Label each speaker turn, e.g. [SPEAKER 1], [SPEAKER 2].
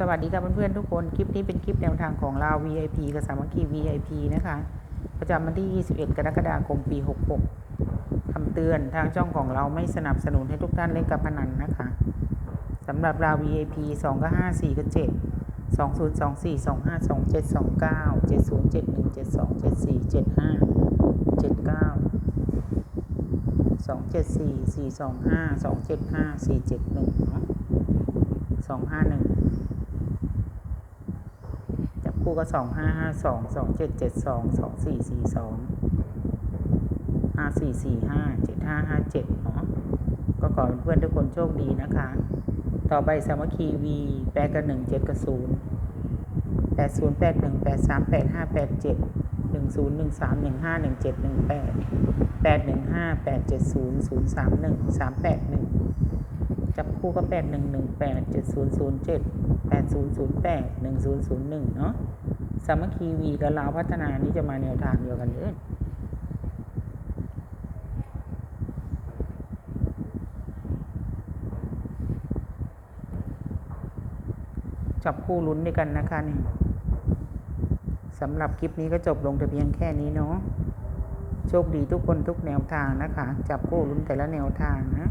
[SPEAKER 1] สวัสดีครับเพื่อนๆทุกคน คลิปนี้เป็นคลิปแนวทางของเรา VIP กับสามัคคี VIP นะคะ ประจำวันที่ 21 กรกฎาคม ปี 66คำเตือนทางช่องของเราไม่สนับสนุนให้ทุกท่านเล่นการพนันนะคะสำหรับเรา VIP 2ก็5 4ก็7 2 0 2 4 2 5 2 7 2 9 7 0 7 1 72 74 75 79 274 425 275 471 251 คู่ก็สองห้าห้าสองสองเจ็ดเจ็ดสองสองสี่สี่สองห้าสี่สี่ห้าเจ็ดห้าห้าเจ็ดเนาะก็ขอเพื่อนทุกคนโชคดีนะคะ ต่อไปสามัคคีวีแปดกับหนึ่งเจ็ดกับศูนย์แปดศูนย์แปดหนึ่งแปดสามแปดห้าแปดเจ็ดหนึ่งศูนย์หนึ่งสามหนึ่งห้าหนึ่งเจ็ดหนึ่งแปดแปดหนึ่งห้าแปดเจ็ดศูนย์ศูนย์สามหนึ่งสามแปดหนึ่ง จับคู่ก็แปดหนึ่งหนึ่งแปดเจ็ดศูนย์ศูนย์เจ็ดแปดศูนย์ศูนย์แปดหนึ่งศูนย์ศูนย์หนึ่งเนาะสามัคคีวีกับลาวพัฒนานี่จะมาแนวทางเดียวกันเลยจับคู่ลุ้นด้วยกันนะคะนี่สำหรับคลิปนี้ก็จบลงแต่เพียงแค่นี้เนาะโชคดีทุกคนทุกแนวทางนะคะ จับคู่ลุ้นแต่ละแนวทางนะ